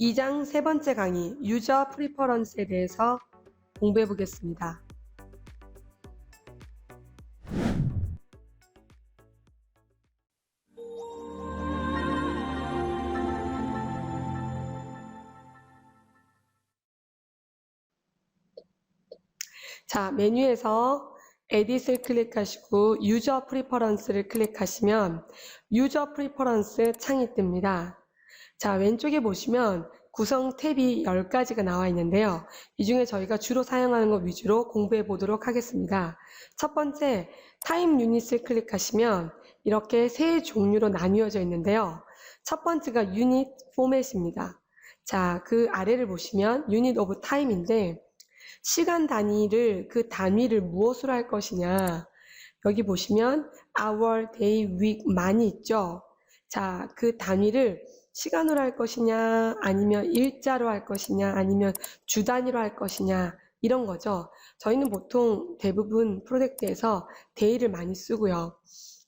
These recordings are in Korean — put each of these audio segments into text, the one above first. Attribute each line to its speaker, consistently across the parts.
Speaker 1: 2장 세 번째 강의 유저 프리퍼런스에 대해서 공부해 보겠습니다. 자, 메뉴에서 에딧을 클릭하시고 유저 프리퍼런스를 클릭하시면 유저 프리퍼런스 창이 뜹니다. 자, 왼쪽에 보시면 구성 탭이 10가지가 나와 있는데요. 이 중에 저희가 주로 사용하는 것 위주로 공부해 보도록 하겠습니다. 첫 번째, 타임 유닛을 클릭하시면 이렇게 세 종류로 나뉘어져 있는데요. 첫 번째가 유닛 포맷입니다. 자, 그 아래를 보시면 유닛 오브 타임인데 시간 단위를 그 단위를 무엇으로 할 것이냐. 여기 보시면 hour, day, week 많이 있죠. 자, 그 단위를 시간으로 할 것이냐, 아니면 일자로 할 것이냐, 아니면 주 단위로 할 것이냐, 이런 거죠. 저희는 보통 대부분 프로젝트에서 데이를 많이 쓰고요.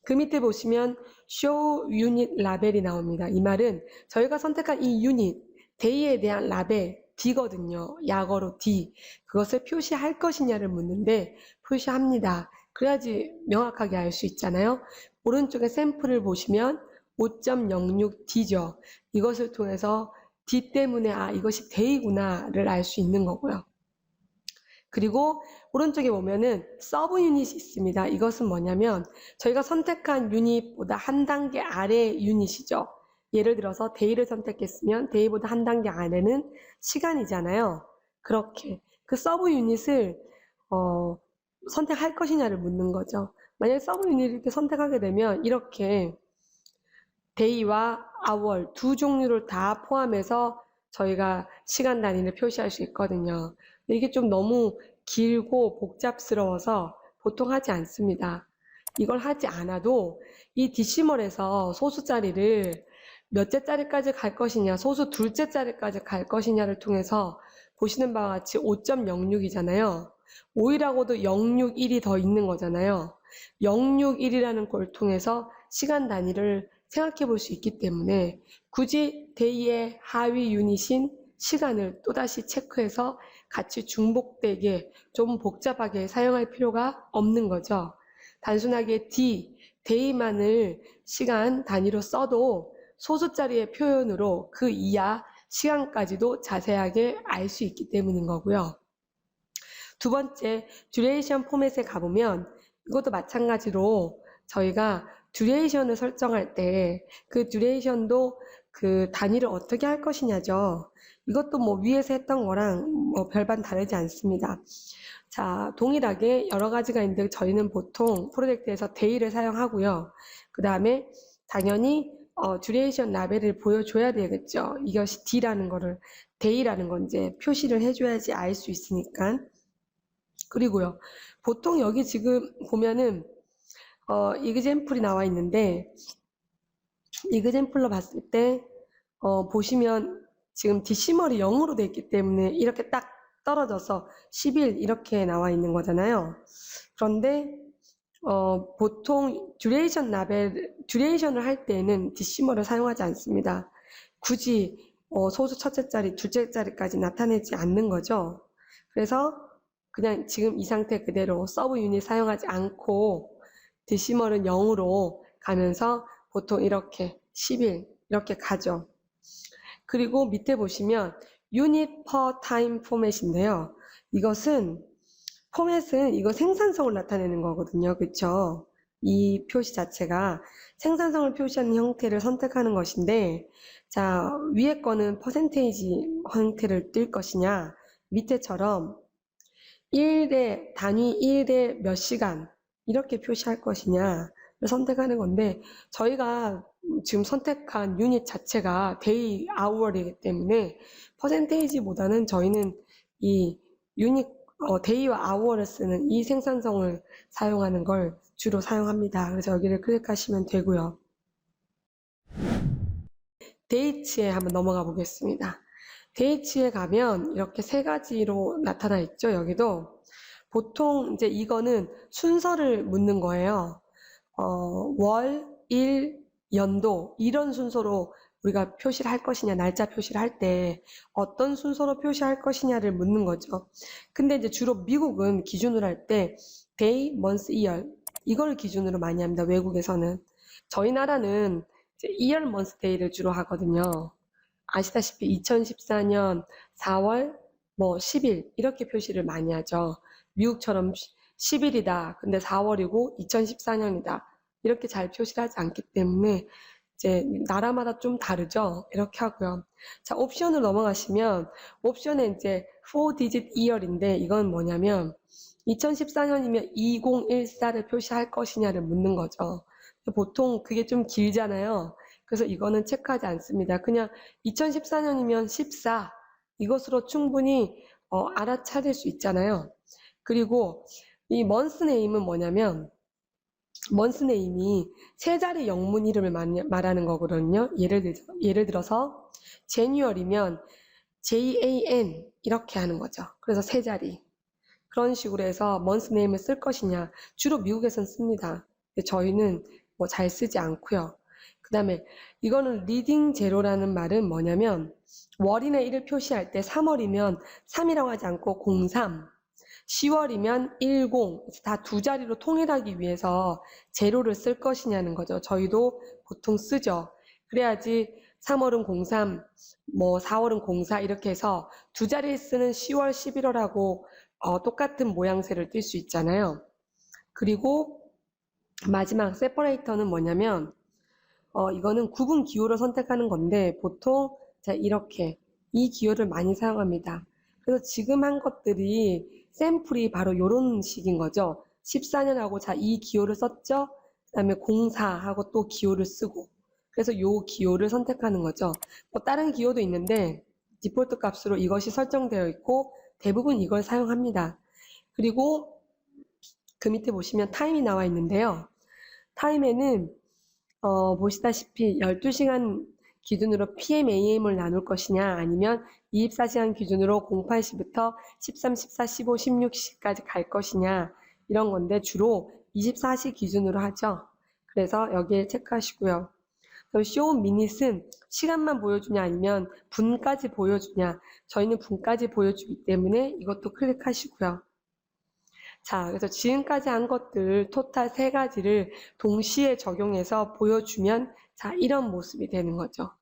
Speaker 1: 그 밑에 보시면 show unit 라벨이 나옵니다. 이 말은 저희가 선택한 이 유닛, 데이에 대한 라벨, D거든요. 약어로 D. 그것을 표시할 것이냐를 묻는데 표시합니다. 그래야지 명확하게 알 수 있잖아요. 오른쪽에 샘플을 보시면 5.06D죠. 이것을 통해서 D 때문에 아 이것이 데이구나를 알 수 있는 거고요. 그리고 오른쪽에 보면은 서브 유닛이 있습니다. 이것은 뭐냐면 저희가 선택한 유닛보다 한 단계 아래 유닛이죠. 예를 들어서 데이를 선택했으면 데이보다 한 단계 아래는 시간이잖아요. 그렇게 그 서브 유닛을 어, 선택할 것이냐를 묻는 거죠. 만약에 서브 유닛을 이렇게 선택하게 되면 이렇게 데이와 아월 두 종류를 다 포함해서 저희가 시간 단위를 표시할 수 있거든요. 이게 좀 너무 길고 복잡스러워서 보통 하지 않습니다. 이걸 하지 않아도 이 디시멀에서 소수 자리를 몇째 자리까지 갈 것이냐, 소수 둘째 자리까지 갈 것이냐를 통해서 보시는 바와 같이 5.06이잖아요. 5이라고도 061이 더 있는 거잖아요. 061이라는 걸 통해서 시간 단위를 생각해 볼 수 있기 때문에 굳이 데이의 하위 유닛인 시간을 또다시 체크해서 같이 중복되게 좀 복잡하게 사용할 필요가 없는 거죠. 단순하게 D, 데이만을 시간 단위로 써도 소수자리의 표현으로 그 이하 시간까지도 자세하게 알 수 있기 때문인 거고요. 두 번째, 듀레이션 포맷에 가보면 이것도 마찬가지로 저희가 듀레이션을 설정할 때 그 듀레이션도 그 단위를 어떻게 할 것이냐죠. 이것도 뭐 위에서 했던 거랑 뭐 별반 다르지 않습니다. 자, 동일하게 여러 가지가 있는데 저희는 보통 프로젝트에서 데이를 사용하고요. 그 다음에 당연히 어, 듀레이션 라벨을 보여줘야 되겠죠. 이것이 D라는 거를 데이라는 건 이제 표시를 해줘야지 알 수 있으니까. 그리고요. 보통 여기 지금 보면은 어, 이그젠플이 나와 있는데 이그젠플로 봤을 때 어, 보시면 지금 디시멀이 0으로 돼 있기 때문에 이렇게 딱 떨어져서 10일 이렇게 나와 있는 거잖아요. 그런데 어, 보통 듀레이션 라벨, 듀레이션을 할 때는 디시멀을 사용하지 않습니다. 굳이 어, 소수 첫째 자리, 둘째 자리까지 나타내지 않는 거죠. 그래서 그냥 지금 이 상태 그대로 서브 유닛 사용하지 않고 디시멀은 0으로 가면서 보통 이렇게 10일 이렇게 가죠. 그리고 밑에 보시면 유닛 per time 포맷인데요. 이것은 포맷은 이거 생산성을 나타내는 거거든요. 그쵸? 이 표시 자체가 생산성을 표시하는 형태를 선택하는 것인데, 자, 위에 거는 퍼센테이지 형태를 뜰 것이냐, 밑에처럼 1대, 단위 1대 몇 시간, 이렇게 표시할 것이냐를 선택하는 건데, 저희가 지금 선택한 유닛 자체가 데이 아워이기 때문에 퍼센테이지보다는 저희는 이 유닛 어, 데이와 아워를 쓰는 이 생산성을 사용하는 걸 주로 사용합니다. 그래서 여기를 클릭하시면 되고요. 데이츠에 한번 넘어가 보겠습니다. 데이츠에 가면 이렇게 세 가지로 나타나 있죠. 여기도 보통 이제 이거는 순서를 묻는 거예요. 어, 월, 일, 연도 이런 순서로 우리가 표시를 할 것이냐, 날짜 표시를 할 때 어떤 순서로 표시할 것이냐를 묻는 거죠. 근데 이제 주로 미국은 기준으로 할 때 day, month, year 이걸 기준으로 많이 합니다. 외국에서는. 저희 나라는 이제 year, month, day를 주로 하거든요. 아시다시피 2014년 4월 뭐 10일 이렇게 표시를 많이 하죠. 미국처럼 10일이다. 근데 4월이고 2014년이다. 이렇게 잘 표시를 하지 않기 때문에 이제 나라마다 좀 다르죠. 이렇게 하고요. 자, 옵션으로 넘어가시면 옵션에 이제 4digit year인데 이건 뭐냐면 2014년이면 2014를 표시할 것이냐를 묻는 거죠. 보통 그게 좀 길잖아요. 그래서 이거는 체크하지 않습니다. 그냥 2014년이면 14 이것으로 충분히 어, 알아차릴 수 있잖아요. 그리고 이 month name은 뭐냐면 month name이 세 자리 영문 이름을 말- 말하는 거거든요. 예를, 들, 예를 들어서 January면 J-A-N 이렇게 하는 거죠. 그래서 세 자리. 그런 식으로 해서 month name을 쓸 것이냐. 주로 미국에선 씁니다. 저희는 뭐 잘 쓰지 않고요. 그 다음에 이거는 리딩 제로라는 말은 뭐냐면 월이나 일을 표시할 때 3월이면 3이라고 하지 않고 03, 10월이면 10, 다 두 자리로 통일하기 위해서 제로를 쓸 것이냐는 거죠. 저희도 보통 쓰죠. 그래야지 3월은 03, 뭐 4월은 04 이렇게 해서 두 자리를 쓰는 10월, 11월하고 어, 똑같은 모양새를 띌 수 있잖아요. 그리고 마지막 세퍼레이터는 뭐냐면 어, 이거는 구분 기호를 선택하는 건데 보통 자, 이렇게 이 기호를 많이 사용합니다. 그래서 지금 한 것들이 샘플이 바로 이런 식인 거죠. 14년하고 자, 이 기호를 썼죠. 그 다음에 04하고 또 기호를 쓰고 그래서 요 기호를 선택하는 거죠. 뭐 다른 기호도 있는데 디폴트 값으로 이것이 설정되어 있고 대부분 이걸 사용합니다. 그리고 그 밑에 보시면 타임이 나와 있는데요. 타임에는 어, 보시다시피 12시간 기준으로 PM, AM을 나눌 것이냐 아니면 24시간 기준으로 08시부터 13, 14, 15, 16시까지 갈 것이냐 이런 건데 주로 24시 기준으로 하죠. 그래서 여기에 체크하시고요. 그럼 쇼 미닛은 시간만 보여주냐 아니면 분까지 보여주냐 저희는 분까지 보여주기 때문에 이것도 클릭하시고요. 자, 그래서 지금까지 한 것들 토탈 세 가지를 동시에 적용해서 보여주면 자, 이런 모습이 되는 거죠.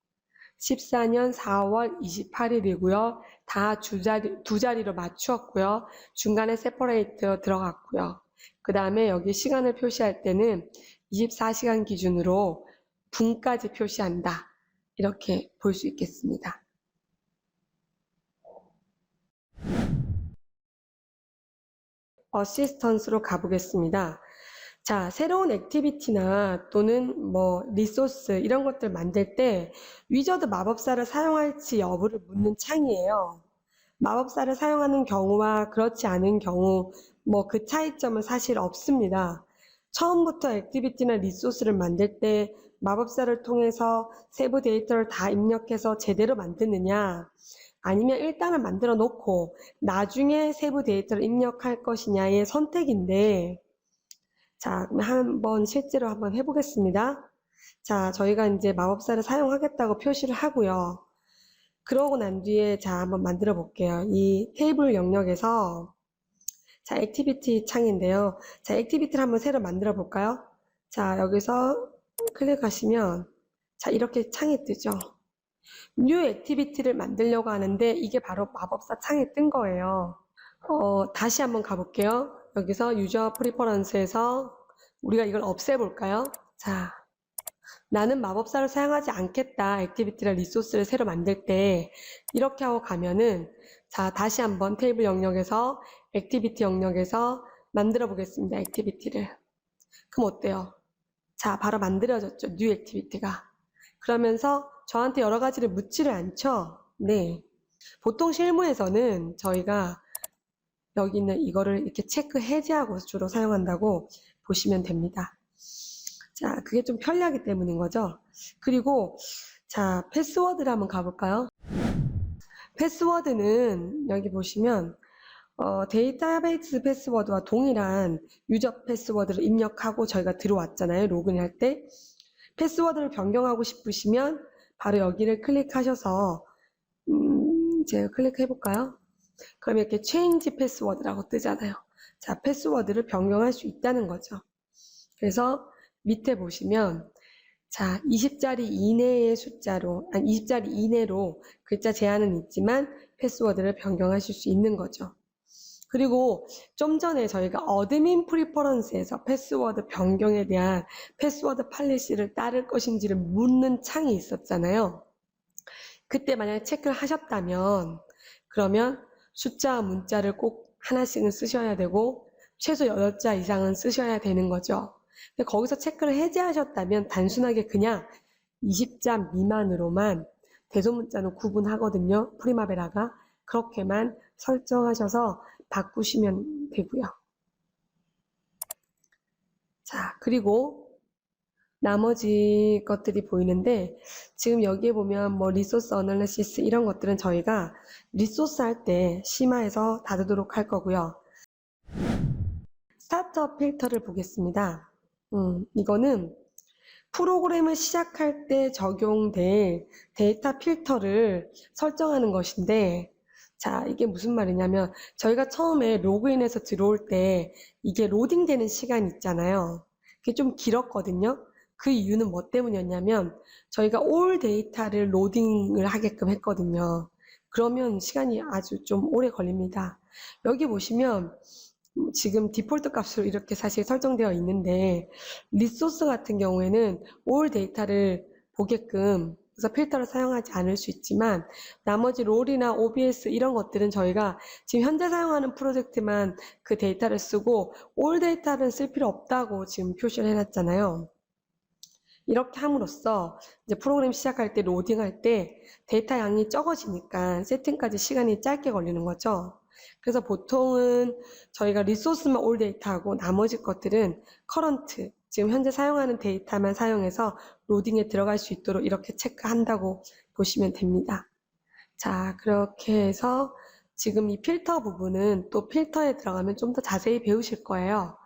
Speaker 1: 14년 4월 28일이고요. 다 두 자리, 두 자리로 맞추었고요. 중간에 세퍼레이트 들어갔고요. 그 다음에 여기 시간을 표시할 때는 24시간 기준으로 분까지 표시한다. 이렇게 볼 수 있겠습니다. 어시스턴스로 가보겠습니다. 자, 새로운 액티비티나 또는 뭐 리소스 이런 것들 만들 때 위저드 마법사를 사용할지 여부를 묻는 창이에요. 마법사를 사용하는 경우와 그렇지 않은 경우 뭐 그 차이점은 사실 없습니다. 처음부터 액티비티나 리소스를 만들 때 마법사를 통해서 세부 데이터를 다 입력해서 제대로 만드느냐 아니면 일단은 만들어 놓고 나중에 세부 데이터를 입력할 것이냐의 선택인데 자, 한번 실제로 한번 해보겠습니다. 자, 저희가 이제 마법사를 사용하겠다고 표시를 하고요. 그러고 난 뒤에 자, 한번 만들어 볼게요. 이 테이블 영역에서 자, 액티비티 창인데요. 자, 액티비티를 한번 새로 만들어 볼까요? 자, 여기서 클릭하시면 자, 이렇게 창이 뜨죠. 뉴 액티비티를 만들려고 하는데 이게 바로 마법사 창에 뜬 거예요. 어, 다시 한번 가볼게요. 여기서 유저 프리퍼런스에서 우리가 이걸 없애볼까요? 자, 나는 마법사를 사용하지 않겠다. 액티비티랑 리소스를 새로 만들 때 이렇게 하고 가면은 자, 다시 한번 테이블 영역에서 액티비티 영역에서 만들어 보겠습니다. 액티비티를. 그럼 어때요? 자, 바로 만들어졌죠. 뉴 액티비티가. 그러면서 저한테 여러 가지를 묻지를 않죠. 네. 보통 실무에서는 저희가 여기 있는 이거를 이렇게 체크 해제하고 주로 사용한다고 보시면 됩니다. 자, 그게 좀 편리하기 때문인 거죠. 그리고 자, 패스워드를 한번 가볼까요? 패스워드는 여기 보시면 어, 데이터베이스 패스워드와 동일한 유저 패스워드를 입력하고 저희가 들어왔잖아요. 로그인 할 때. 패스워드를 변경하고 싶으시면 바로 여기를 클릭하셔서 음, 제가 클릭해 볼까요? 그럼 이렇게 체인지 패스워드라고 뜨잖아요. 자, 패스워드를 변경할 수 있다는 거죠. 그래서 밑에 보시면 자, 20자리 이내의 숫자로, 아니 20자리 이내로 글자 제한은 있지만 패스워드를 변경하실 수 있는 거죠. 그리고 좀 전에 저희가 어드민 프리퍼런스에서 패스워드 변경에 대한 패스워드 팔리시를 따를 것인지를 묻는 창이 있었잖아요. 그때 만약에 체크를 하셨다면 그러면 숫자와 문자를 꼭 하나씩은 쓰셔야 되고 최소 8자 이상은 쓰셔야 되는 거죠. 거기서 체크를 해제하셨다면 단순하게 그냥 20자 미만으로만 대소문자는 구분하거든요. 프리마베라가 그렇게만 설정하셔서 바꾸시면 되고요. 자, 그리고 나머지 것들이 보이는데 지금 여기에 보면 뭐 리소스 어널리시스 이런 것들은 저희가 리소스 할 때 심화해서 다루도록 할 거고요. 스타트업 필터를 보겠습니다. 음, 이거는 프로그램을 시작할 때 적용될 데이터 필터를 설정하는 것인데 자, 이게 무슨 말이냐면 저희가 처음에 로그인해서 들어올 때 이게 로딩되는 시간 있잖아요. 그게 좀 길었거든요. 그 이유는 뭐 때문이었냐면 저희가 올 데이터를 로딩을 하게끔 했거든요. 그러면 시간이 아주 좀 오래 걸립니다. 여기 보시면 음, 지금 디폴트 값으로 이렇게 사실 설정되어 있는데 리소스 같은 경우에는 올 데이터를 보게끔 그래서 필터를 사용하지 않을 수 있지만 나머지 롤이나 OBS 이런 것들은 저희가 지금 현재 사용하는 프로젝트만 그 데이터를 쓰고 올 데이터는 쓸 필요 없다고 지금 표시를 해놨잖아요. 이렇게 함으로써 이제 프로그램 시작할 때 로딩할 때 데이터 양이 적어지니까 세팅까지 시간이 짧게 걸리는 거죠. 그래서 보통은 저희가 리소스만 올 데이터하고 나머지 것들은 커런트, 지금 현재 사용하는 데이터만 사용해서 로딩에 들어갈 수 있도록 이렇게 체크한다고 보시면 됩니다. 자, 그렇게 해서 지금 이 필터 부분은 또 필터에 들어가면 좀 더 자세히 배우실 거예요.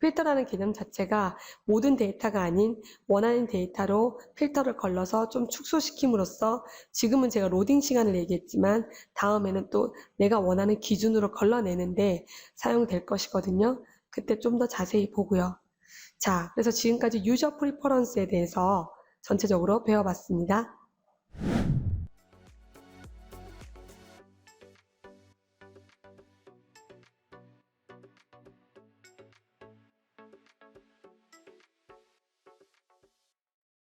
Speaker 1: 필터라는 개념 자체가 모든 데이터가 아닌 원하는 데이터로 필터를 걸러서 좀 축소시킴으로써 지금은 제가 로딩 시간을 얘기했지만 다음에는 또 내가 원하는 기준으로 걸러내는데 사용될 것이거든요. 그때 좀 더 자세히 보고요. 자, 그래서 지금까지 유저 프리퍼런스에 대해서 전체적으로 배워봤습니다.